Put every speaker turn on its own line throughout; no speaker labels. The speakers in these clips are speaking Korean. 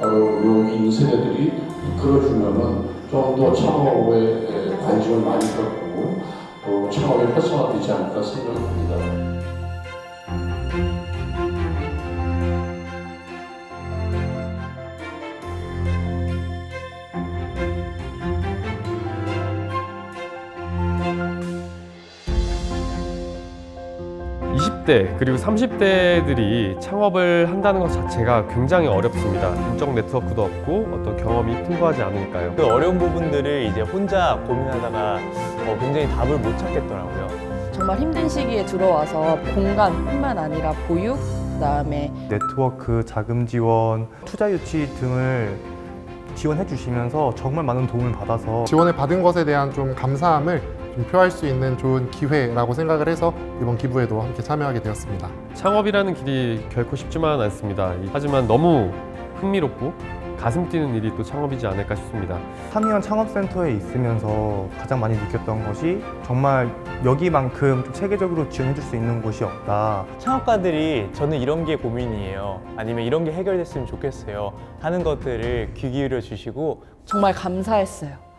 어, 있는 세대들이 이끌어주면은 좀 더 창업에 관심을 많이 갖고 또 창업이 활성화되지 않을까 생각합니다.
이십 대 그리고 30대들이 창업을 한다는 것 자체가 굉장히 어렵습니다. 인적 네트워크도 없고 어떤 경험이 풍부하지 않으니까요.
그 어려운 부분들을 이제 혼자 고민하다가 어, 굉장히 답을 못 찾겠더라고요.
정말 힘든 시기에 들어와서 공간뿐만 아니라 보육, 그다음에
네트워크, 자금 지원, 투자 유치 등을 지원해 주시면서 정말 많은 도움을 받아서
지원을 받은 것에 대한 좀 감사함을 좀 표할 수 있는 좋은 기회라고 생각을 해서 이번 기부에도 함께 참여하게 되었습니다.
창업이라는 길이 결코 쉽지만 않습니다. 하지만 너무 흥미롭고 가슴 뛰는 일이 또 창업이지 않을까 싶습니다.
한의원 창업센터에 있으면서 가장 많이 느꼈던 것이 정말 여기만큼 좀 체계적으로 지원해 줄 수 있는 곳이 없다.
창업가들이 저는 이런 게 고민이에요. 아니면 이런 게 해결됐으면 좋겠어요. 하는 것들을 귀 기울여 주시고
정말 감사했어요.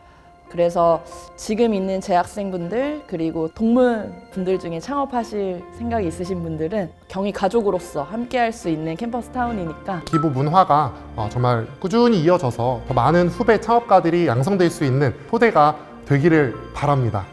그래서 지금 있는 재학생분들 그리고 동문분들 중에 창업하실 생각이 있으신 분들은 경희 가족으로서 함께할 수 있는 캠퍼스 타운이니까
기부 문화가 어, 정말 꾸준히 이어져서 더 많은 후배 창업가들이 양성될 수 있는 토대가 되기를 바랍니다.